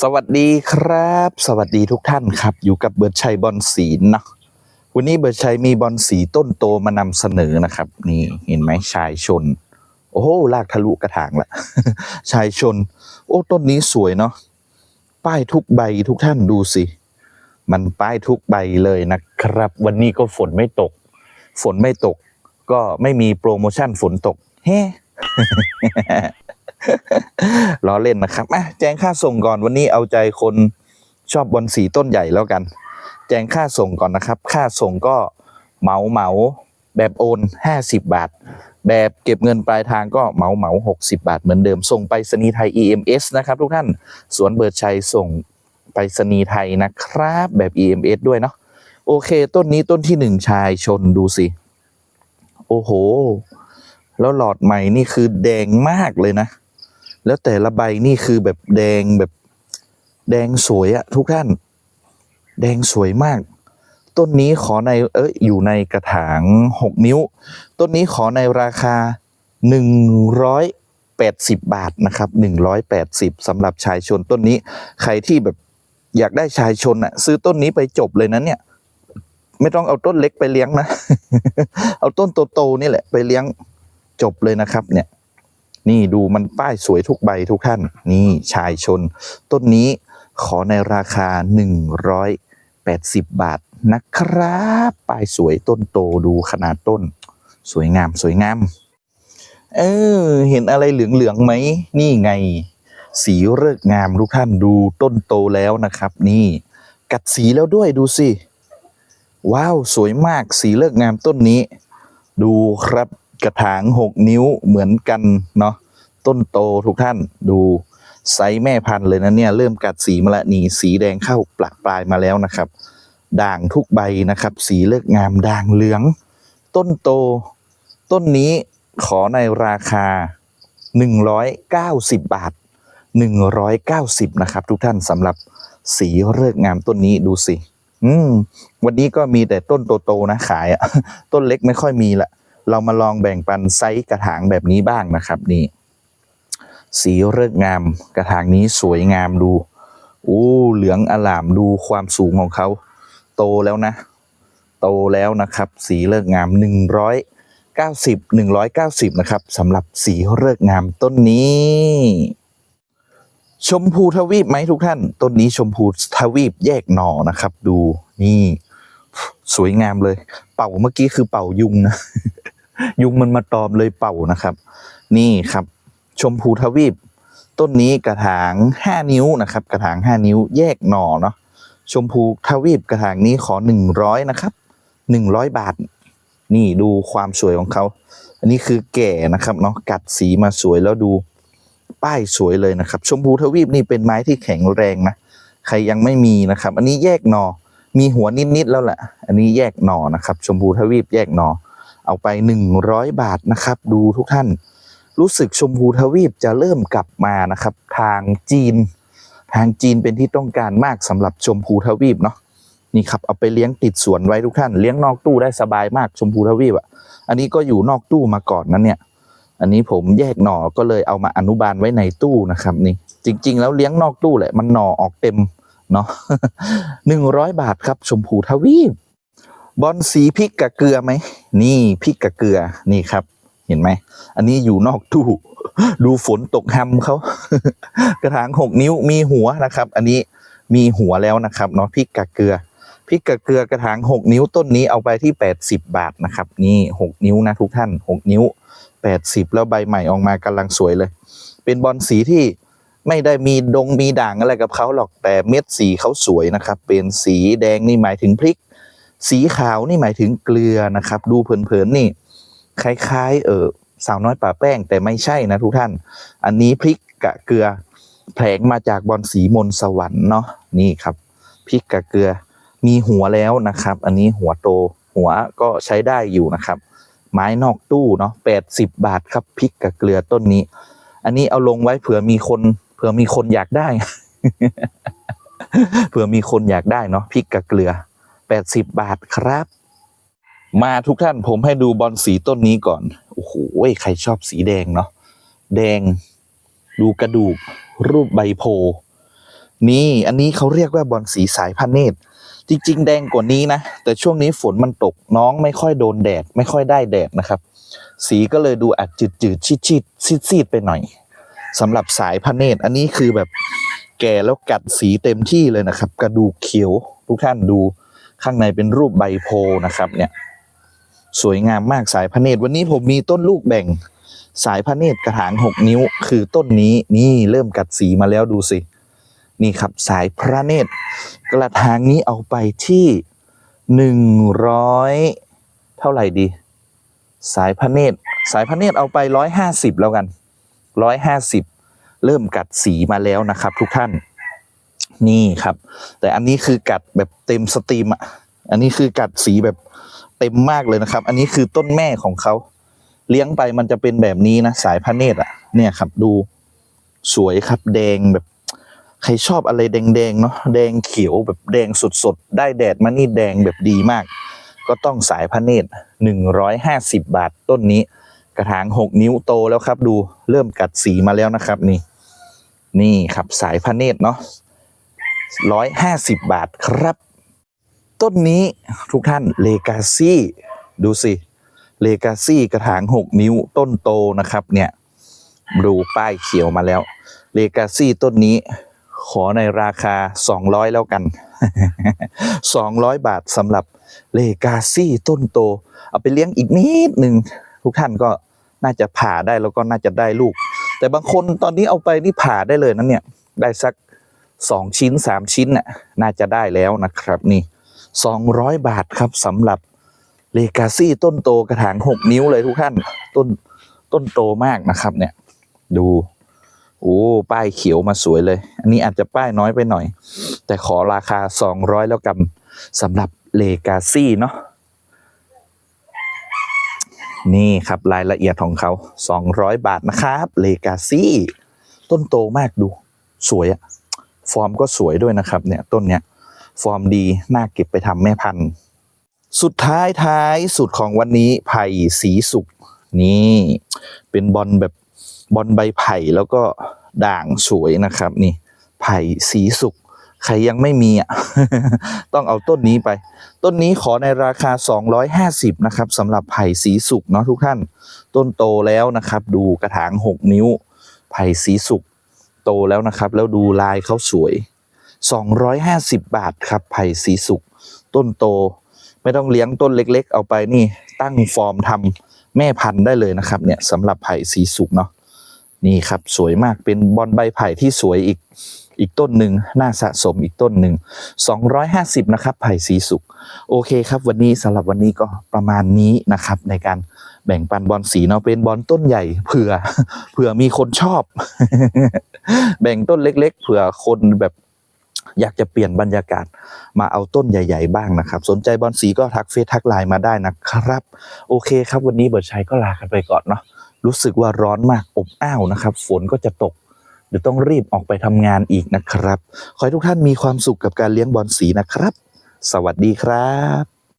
สวัสดีครับ สวัสดีทุกท่านครับ อยู่กับเบิร์ดชัยบอลสีนเนาะวันนี้เบิร์ดชัยมีบอลสีต้นโตมานำเสนอนะครับ นี่เห็นไหมชายชน โอ้โหลากทะลุกระถางละชายชน โอ้ต้นนี้สวยเนาะป้ายทุกใบทุกท่านดูสิ มันป้ายทุกใบเลยนะครับ วันนี้ก็ฝนไม่ตก ฝนไม่ตก ก็ไม่มีโปรโมชั่นฝนตกเฮ้ ล้อเล่นนะครับอะแจ้งค่าส่งก่อนวันนี้เอาใจคนชอบบอลสีต้นใหญ่แล้วกัน แจ้งค่าส่งก่อนนะครับ ค่าส่งก็เหมาเหมาแบบโอน 50 บาท แบบเก็บเงินปลายทางก็เหมาเหมา60 บาท เหมือนเดิมส่งไปรษณีย์ไทย EMS นะครับ ทุกท่านสวนเบิร์ดชัยส่งไปรษณีไทยนะครับแบบ EMS ด้วยเนาะโอเค ต้นนี้ต้นที่หนึ่งชายชนดูสิ โอ้โห แล้วหลอดใหม่นี่คือแดงมากเลยนะ แล้วแต่ละใบนี่คือแบบแดงแบบแดงสวยอะทุกท่าน แดงสวยมาก ต้นนี้ขอในเอ้ยอยู่ในกระถางหกนิ้ว ต้นนี้ขอในราคาหนึ่งร้อยแปดสิบบาทนะครับหนึ่งร้อยแปดสิบสำหรับชายชนต้นนี้ ใครที่แบบอยากได้ชายชนอะซื้อต้นนี้ไปจบเลยนะเนี่ย ไม่ต้องเอาต้นเล็กไปเลี้ยงนะ เอาต้นโตๆนี่แหละไปเลี้ยงจบเลยนะครับเนี่ย นี่ดูมันป้ายสวยทุกใบทุกท่าน นี่ชายชน ต้นนี้ขอในราคา 180 บาทนะครับป้ายสวยต้นโตดูขนาดต้น สวยงามสวยงาม เออ เห็นอะไรเหลืองๆไหม นี่ไง สีเลิกงามทุกท่านดูต้นโตแล้วนะครับ นี่ กัดสีแล้วด้วยดูสิ ว้าว สวยมากสีเลิกงามต้นนี้ ดูครับ กระถางหกนิ้วเหมือนกันเนาะต้นโตทุกท่านดูไซส์แม่พันธุ์เลยนะเนี่ยเริ่มกัดสีมาล้วนี่สีแดงเข้าปลักปลายมาแล้วนะครับ ด่างทุกใบนะครับ สีเลิกงามด่างเหลือง ต้นโต ต้นนี้ขอในราคา 190 บาท 190 นะครับ ทุกท่านสำหรับสีเลิกงามต้นนี้ดูสิ อืม วันนี้ก็มีแต่ต้นโตๆนะขายอะต้นเล็กไม่ค่อยมีละ เรามาลองแบ่งปันไซส์กระถางแบบนี้บ้างนะครับนี่สีเริกงามกระถางนี้สวยงามดูอู้เหลืองอลามดูความสูงของเขา โตแล้วนะ โตแล้วนะครับ สีเลิกงามหนึ่งร้อยเก้าสิบหนึ่งร้อยเก้าสิบนะครับสำหรับสีเลิกงามต้นนี้ ชมพูทวีปไหมทุกท่าน ต้นนี้ชมพูทวีปแยกหน่อนะครับ ดูนี่ สวยงามเลย เป่าเมื่อกี้คือเป่ายุงนะ ยุงมันมาตอมเลยเป่านะครับ นี่ครับ ชมพูทวีป ต้นนี้กระถางห้านิ้วนะครับ กระถางห้านิ้วแยกหน่อเนาะชมพูทวีปกระถางนี้ขอหนึ่งร้อยนะครับหนึ่งร้อยบาท นี่ดูความสวยของเขา อันนี้คือแก่นะครับเนาะกัดสีมาสวยแล้วดูป้ายสวยเลยนะครับ ชมพูทวีปนี่เป็นไม้ที่แข็งแรงนะใครยังไม่มีนะครับ อันนี้แยกหนอ มีหัวนิดๆแล้วแหละ อันนี้แยกหนอนะครับ ชมพูทวีปแยกหนอ เอาไปหนึ่งร้อยบาทนะครับ ดูทุกท่าน รู้สึกชมพูทวีปจะเริ่มกลับมานะครับ ทางจีน ทางจีนเป็นที่ต้องการมากสำหรับชมพูทวีปเนาะนี่ครับเอาไปเลี้ยงติดสวนไว้ทุกท่านเลี้ยงนอกตู้ได้สบายมากชมพูทวีปอะ อันนี้ก็อยู่นอกตู้มาก่อนนั้นเนี่ย อันนี้ผมแยกหน่อก็เลยเอามาอนุบาลไว้ในตู้นะครับนี่ จริง ๆ แล้วเลี้ยงนอกตู้แหละมันหน่อออกเต็มเนาะหนึ่งร้อยบาทครับชมพูทวีป บอลสีพริกกับเกลือไหม นี่พริกกับเกลือนี่ครับ เห็นไหม อันนี้อยู่นอกตู้ดูฝนตกแฮมเขากระถางหกนิ้วมีหัวนะครับ อันนี้มีหัวแล้วนะครับเนาะพริกกับเกลือพริกกับเกลือกระถางหกนิ้วต้นนี้เอาไปที่แปดสิบบาทนะครับ นี่หกนิ้วนะทุกท่านหกนิ้วแปดสิบแล้วใบใหม่ออกมากำลังสวยเลย เป็นบอลสีที่ไม่ได้มีดงมีด่างอะไรกับเขาหรอกแต่เม็ดสีเขาสวยนะครับ เป็นสีแดงนี่หมายถึงพริก สีขาวนี่หมายถึงเกลือนะครับ ดูเผินๆนี่ คล้ายๆ เออสาวน้อยป่าแป้งแต่ไม่ใช่นะทุกท่าน อันนี้พริกกะเกลือแผลงมาจากบอลสีมนสวรรค์เนาะนี่ครับพริกกะเกลือมีหัวแล้วนะครับ อันนี้หัวโตหัวก็ใช้ได้อยู่นะครับ ไม้นอกตู้เนาะแปดสิบบาทครับพริกกะเกลือต้นนี้ อันนี้เอาลงไว้เผื่อมีคนเผื่อมีคนอยากได้ เผื่อมีคนอยากได้เนาะพริกกะเกลือ แปดสิบบาทครับ มาทุกท่านผมให้ดูบอลสีต้นนี้ก่อน โอ้โหใครชอบสีแดงเนาะแดงดูกระดูก รูปใบโพ นี่อันนี้เขาเรียกว่าบอลสีสายพันเนตรจริง ๆ แดงกว่านี้นะ แต่ช่วงนี้ฝนมันตกน้องไม่ค่อยโดนแดด ไม่ค่อยได้แดดนะครับ สีก็เลยดูอาจจืดจืดๆชิดชิดซีดซีดๆไปหน่อยสำหรับสายพันเนตรอันนี้คือแบบแก่แล้วกัดสีเต็มที่เลยนะครับ กระดูกเขียวทุกท่านดู ข้างในเป็นรูปใบโพนะครับเนี่ยสวยงามมากสายพันเนตรวันนี้ผมมีต้นลูกแบ่ง สายพระเนตรกระถางหกนิ้ว คือต้นนี้นี่เริ่มกัดสีมาแล้วดูสิ นี่ครับสายพระเนตร กระถางนี้เอาไปที่หนึ่งร้อยเท่าไหร่ดี สายพระเนตร สายพระเนตรเอาไปร้อยห้าสิบแล้วกันร้อยห้าสิบเริ่มกัดสีมาแล้วนะครับทุกท่าน นี่ครับ แต่อันนี้คือกัดแบบเต็มสตรีมอะอันนี้คือกัดสีแบบเต็มมากเลยนะครับ อันนี้คือต้นแม่ของเขาเลี้ยงไปมันจะเป็นแบบนี้นะสายพระเนตรอะเนี่ยครับดูสวยครับแดงแบบ ใครชอบอะไรแดงๆเนาะแดงเขียวแบบแดงสดๆ ได้แดดมานี่แดงแบบดีมาก ก็ต้องสายพระเนตรหนึ่งร้อยห้าสิบบาทต้นนี้ กระถางหกนิ้วโตแล้วครับ ดูเริ่มกัดสีมาแล้วนะครับ นี่ นี่ครับสายพระเนตรเนาะ ร้อยห้าสิบบาทครับ ต้นนี้ทุกท่านเลกาซี่ดูสิเลกาซี่กระถางหกนิ้วต้นโตนะครับเนี่ยดูป้ายเขียวมาแล้วเลกาซี่ต้นนี้ขอในราคา 200 แล้วกัน 200 บาทสำหรับเลกาซี่ต้นโต เอาไปเลี้ยงอีกนิดหนึ่งทุกท่านก็น่าจะผ่าได้แล้วก็น่าจะได้ลูก แต่บางคนตอนนี้เอาไปนี่ผ่าได้เลยนะเนี่ย ได้สัก 2ชิ้น3ชิ้นน่ะน่าจะได้แล้วนะครับนี่200บาทครับสำหรับเลกาซี่ต้นโตกระถาง6นิ้วเลยทุกท่านต้นต้นโตมากนะครับเนี่ย ดูโอ้ป้ายเขียวมาสวยเลย อันนี้อาจจะป้ายน้อยไปหน่อย แต่ขอราคา200แล้วกันสำหรับเลกาซี่เนาะนี่ครับรายละเอียดของเขา 200 บาทนะครับเลกาซี่ ต้นโตมากดู สวยอะ ฟอร์มก็สวยด้วยนะครับเนี่ยต้นเนี้ยฟอร์มดีน่าเก็บไปทำแม่พันธุ์ สุดท้ายท้ายสุดของวันนี้ไผ่สีสุกนี่เป็นบอลแบบบอลใบไผ่แล้วก็ด่างสวยนะครับ นี่ไผ่สีสุกใครยังไม่มีอะต้องเอาต้นนี้ไป ต้นนี้ขอในราคา 250 นะครับสำหรับไผ่สีสุกเนาะทุกท่าน ต้นโตแล้วนะครับ ดูกระถาง 6 นิ้ว ไผ่สีสุก โตแล้วนะครับ แล้วดูลายเขาสวย 250 บาทครับไผ่สีสุกต้นโต ไม่ต้องเลี้ยงต้นเล็กๆ เอาไปนี่ตั้งฟอร์มทำแม่พันธุ์ได้เลยนะครับ เนี่ยสำหรับไผ่สีสุกเนาะนี่ครับสวยมากเป็นบอลใบไผ่ที่สวยอีก อีกต้นหนึ่งน่าสะสมอีกต้นหนึ่ง250 นะครับไผ่สีสุกโอเคครับ วันนี้สำหรับวันนี้ก็ประมาณนี้นะครับ ในการแบ่งปันบอลสีเนาะเป็นบอลต้นใหญ่เผื่อเผื่อมีคนชอบ แบ่งต้นเล็ก ๆ เผื่อคนแบบอยากจะเปลี่ยนบรรยากาศมาเอาต้นใหญ่ ๆ บ้างนะครับ สนใจบอลสีก็ทักเฟซทักไลน์มาได้นะครับ โอเคครับ วันนี้เบิร์ดชัยก็ลากันไปก่อนเนาะรู้สึกว่าร้อนมากอบอ้าวนะครับ ฝนก็จะตก เดี๋ยวต้องรีบออกไปทำงานอีกนะครับ ขอให้ทุกท่านมีความสุขกับการเลี้ยงบอลสีนะครับ สวัสดีครับ